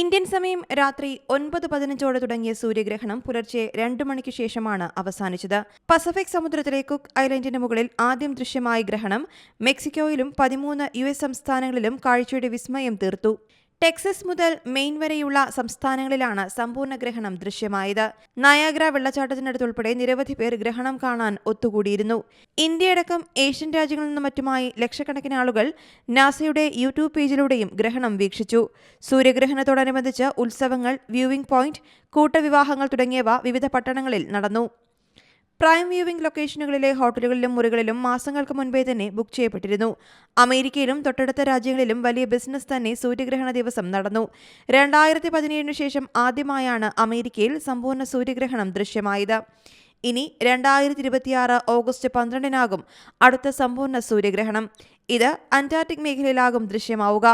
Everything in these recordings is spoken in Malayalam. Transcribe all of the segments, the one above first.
ഇന്ത്യൻ സമയം രാത്രി ഒൻപത് പതിനഞ്ചോടെ തുടങ്ങിയ സൂര്യഗ്രഹണം പുലർച്ചെ രണ്ടു മണിക്ക് ശേഷമാണ് അവസാനിച്ചത്. പസഫിക് സമുദ്രത്തിലെ കുക്ക് ഐലൻഡിന് മുകളിൽ ആദ്യം ദൃശ്യമായ ഗ്രഹണം മെക്സിക്കോയിലും പതിമൂന്ന് യു എസ് സംസ്ഥാനങ്ങളിലും കാഴ്ചയുടെ വിസ്മയം തീർത്തു. ടെക്സസ് മുതൽ മെയിൻ വരെയുള്ള സംസ്ഥാനങ്ങളിലാണ് സമ്പൂർണ ഗ്രഹണം ദൃശ്യമായത്. നയാഗ്ര വെള്ളച്ചാട്ടത്തിനടുത്തുൾപ്പെടെ നിരവധി പേർ ഗ്രഹണം കാണാൻ ഒത്തുകൂടിയിരുന്നു. ഇന്ത്യയടക്കം ഏഷ്യൻ രാജ്യങ്ങളിൽ നിന്നും മറ്റുമായി ലക്ഷക്കണക്കിന് ആളുകൾ നാസയുടെ യൂട്യൂബ് പേജിലൂടെയും ഗ്രഹണം വീക്ഷിച്ചു. സൂര്യഗ്രഹണത്തോടനുബന്ധിച്ച് ഉത്സവങ്ങൾ വ്യൂവിംഗ് പോയിന്റ് കൂട്ടവിവാഹങ്ങൾ തുടങ്ങിയവ വിവിധ പട്ടണങ്ങളിൽ നടന്നു. പ്രൈം വ്യൂവിംഗ് ലൊക്കേഷനുകളിലെ ഹോട്ടലുകളിലും മുറികളിലും മാസങ്ങൾക്ക് മുൻപേ തന്നെ ബുക്ക് ചെയ്യപ്പെട്ടിരുന്നു. അമേരിക്കയിലും തൊട്ടടുത്ത രാജ്യങ്ങളിലും വലിയ ബിസിനസ് തന്നെ സൂര്യഗ്രഹണ ദിവസം നടന്നു. രണ്ടായിരത്തി പതിനേഴിന് ശേഷം ആദ്യമായാണ് അമേരിക്കയിൽ സമ്പൂർണ സൂര്യഗ്രഹണം ദൃശ്യമായത്. ഇനി രണ്ടായിരത്തി ഇരുപത്തിയാറ് ഓഗസ്റ്റ് പന്ത്രണ്ടിനാകും അടുത്ത സമ്പൂർണ സൂര്യഗ്രഹണം. ഇത് അന്റാർട്ടിക് മേഖലയിലാകും ദൃശ്യമാവുക.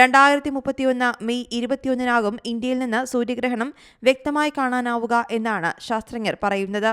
രണ്ടായിരത്തി മുപ്പത്തിയൊന്ന് മെയ് ഇരുപത്തിയൊന്നിനാകും ഇന്ത്യയിൽ നിന്ന് സൂര്യഗ്രഹണം വ്യക്തമായി കാണാനാവുക എന്നാണ് ശാസ്ത്രജ്ഞർ പറയുന്നത്.